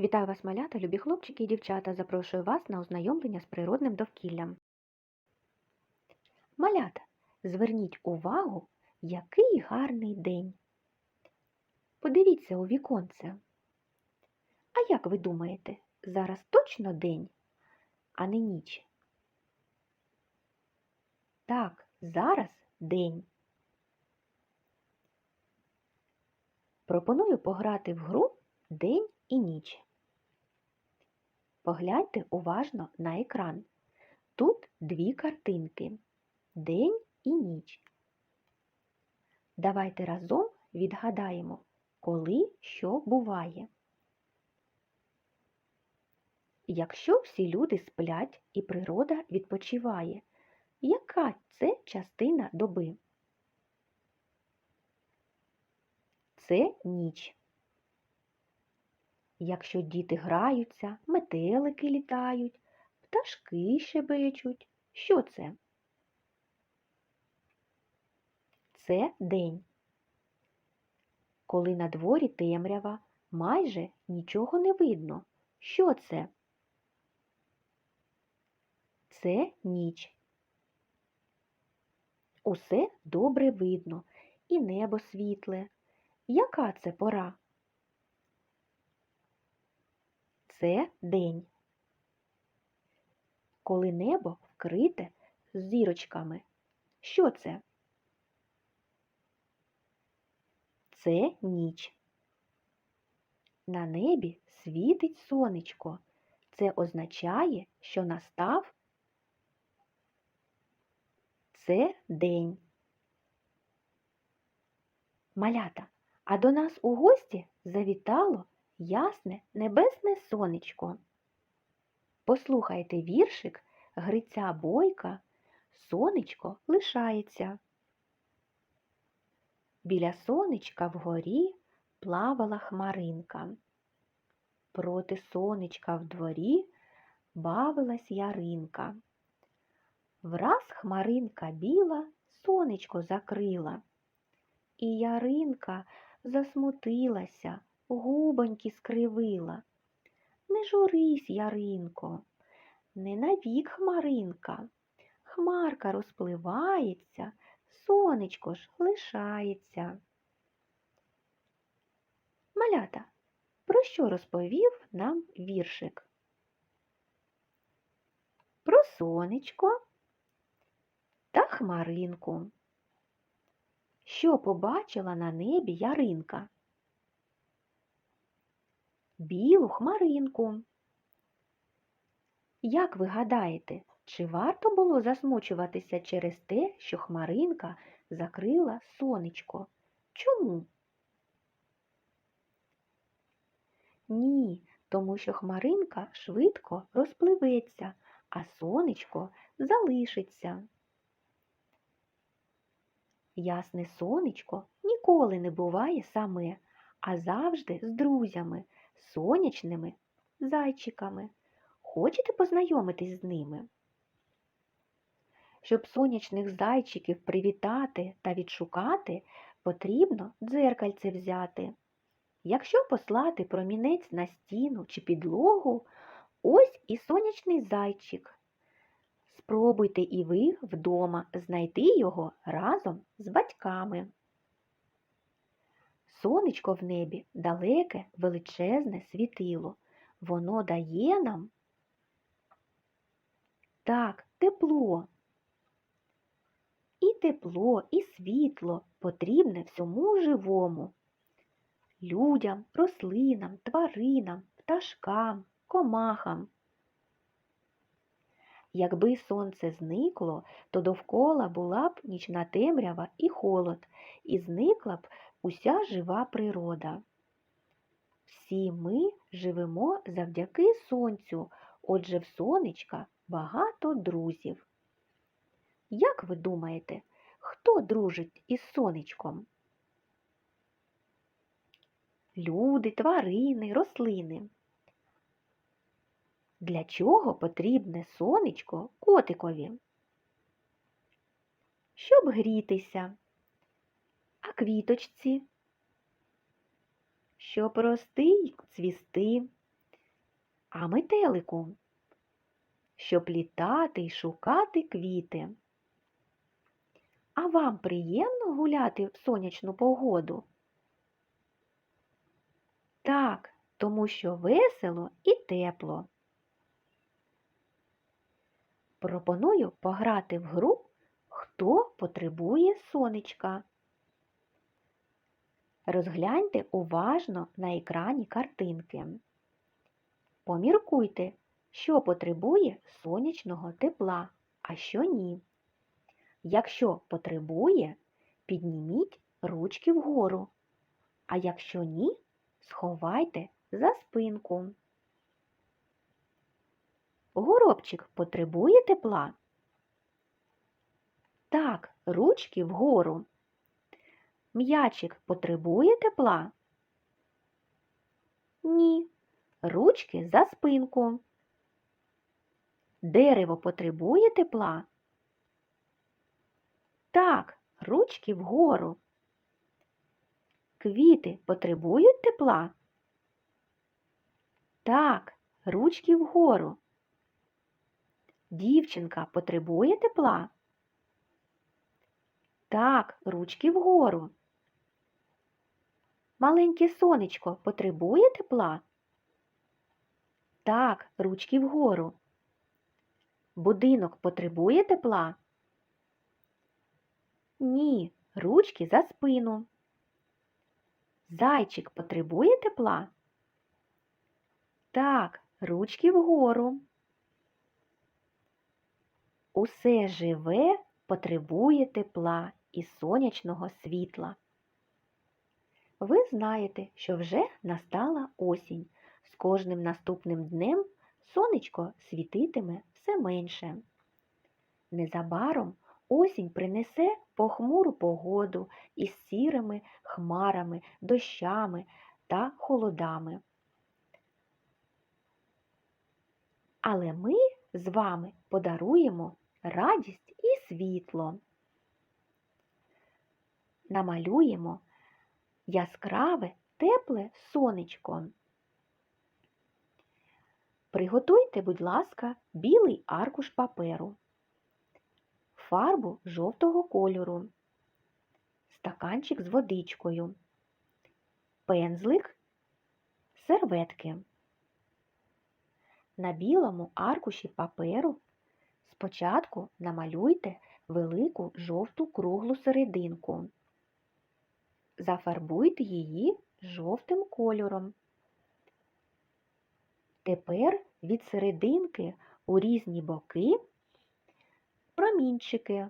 Вітаю вас, малята, любі хлопчики і дівчата. Запрошую вас на ознайомлення з природним довкіллям. Малята, зверніть увагу, який гарний день. Подивіться у віконце. А як ви думаєте, зараз точно день, а не ніч? Так, зараз день. Пропоную пограти в гру День і ніч. Погляньте уважно на екран. Тут дві картинки День і ніч. Давайте разом відгадаємо, коли що буває. Якщо всі люди сплять і природа відпочиває, яка це частина доби? Це ніч. Якщо діти граються, метелики літають, пташки щебечуть, що це? Це день. Коли на дворі темрява, майже нічого не видно. Що це? Це ніч. Усе добре видно, і небо світле. Яка це пора? Це день. Коли небо вкрите зірочками. Що це? Це ніч. На небі світить сонечко. Це означає, що настав це день. Малята, а до нас у гості завітало ясне небесне сонечко. Послухайте віршик Гриця Бойка Сонечко лишається. Біля сонечка вгорі плавала хмаринка. Проти сонечка в дворі бавилась яринка. Враз хмаринка біла сонечко закрила, і яринка засмутилася, губоньки скривила. Не журись, яринко, не навік хмаринка. Хмарка розпливається, сонечко ж лишається. Малята, про що розповів нам віршик? Про сонечко та хмаринку. Що побачила на небі яринка? Білу хмаринку. Як ви гадаєте, чи варто було засмучуватися через те, що хмаринка закрила сонечко? Чому? Ні, тому що хмаринка швидко розпливеться, а сонечко залишиться. Ясне сонечко ніколи не буває саме, а завжди з друзями, сонячними зайчиками. Хочете познайомитись з ними? Щоб сонячних зайчиків привітати та відшукати, потрібно дзеркальце взяти. Якщо послати промінець на стіну чи підлогу, ось і сонячний зайчик. Спробуйте і ви вдома знайти його разом з батьками. Сонечко в небі далеке, величезне світило. Воно дає нам так, тепло. І тепло, і світло потрібне всьому живому. Людям, рослинам, тваринам, пташкам, комахам. Якби сонце зникло, то довкола була б нічна темрява і холод, і зникла б уся жива природа. Всі ми живемо завдяки сонцю, отже в сонечка багато друзів. Як ви думаєте, хто дружить із сонечком? Люди, тварини, рослини. Для чого потрібне сонечко котикові? Щоб грітися, а квіточці, щоб рости й цвісти, а метелику, щоб літати й шукати квіти. А вам приємно гуляти в сонячну погоду? Так, тому що весело і тепло. Пропоную пограти в гру Хто потребує сонечка. Розгляньте уважно на екрані картинки. Поміркуйте, що потребує сонячного тепла, а що ні. Якщо потребує, підніміть ручки вгору, а якщо ні, сховайте за спинку. Горобчик потребує тепла? Так, ручки вгору. М'ячик потребує тепла? Ні. Ручки за спинку. Дерево потребує тепла? Так, ручки вгору. Квіти потребують тепла? Так, ручки вгору. Дівчинка потребує тепла? Так, ручки вгору. Маленьке сонечко потребує тепла? Так, ручки вгору. Будинок потребує тепла? Ні, ручки за спину. Зайчик потребує тепла? Так, ручки вгору. Усе живе потребує тепла і сонячного світла. Ви знаєте, що вже настала осінь. З кожним наступним днем сонечко світитиме все менше. Незабаром осінь принесе похмуру погоду із сірими хмарами, дощами та холодами. Але ми з вами подаруємо радість і світло. Намалюємо яскраве, тепле сонечко. Приготуйте, будь ласка, білий аркуш паперу, фарбу жовтого кольору, стаканчик з водичкою, пензлик, серветки. На білому аркуші паперу спочатку намалюйте велику жовту круглу серединку. Зафарбуйте її жовтим кольором. Тепер від серединки у різні боки промінчики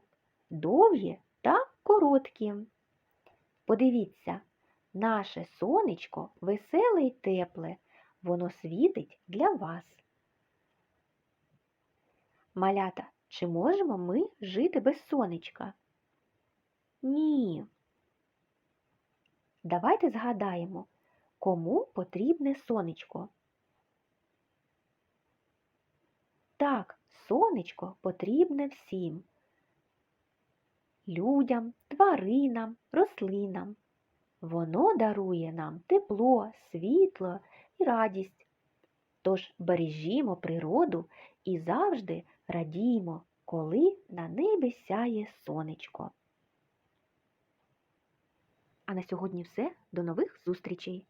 довгі та короткі. Подивіться, наше сонечко веселе й тепле, воно світить для вас. Малята, чи можемо ми жити без сонечка? Ні. Давайте згадаємо, кому потрібне сонечко. Так, сонечко потрібне всім. Людям, тваринам, рослинам. Воно дарує нам тепло, світло і радість. Тож бережімо природу і завжди радіємо, коли на небі сяє сонечко. А на сьогодні все. До нових зустрічей!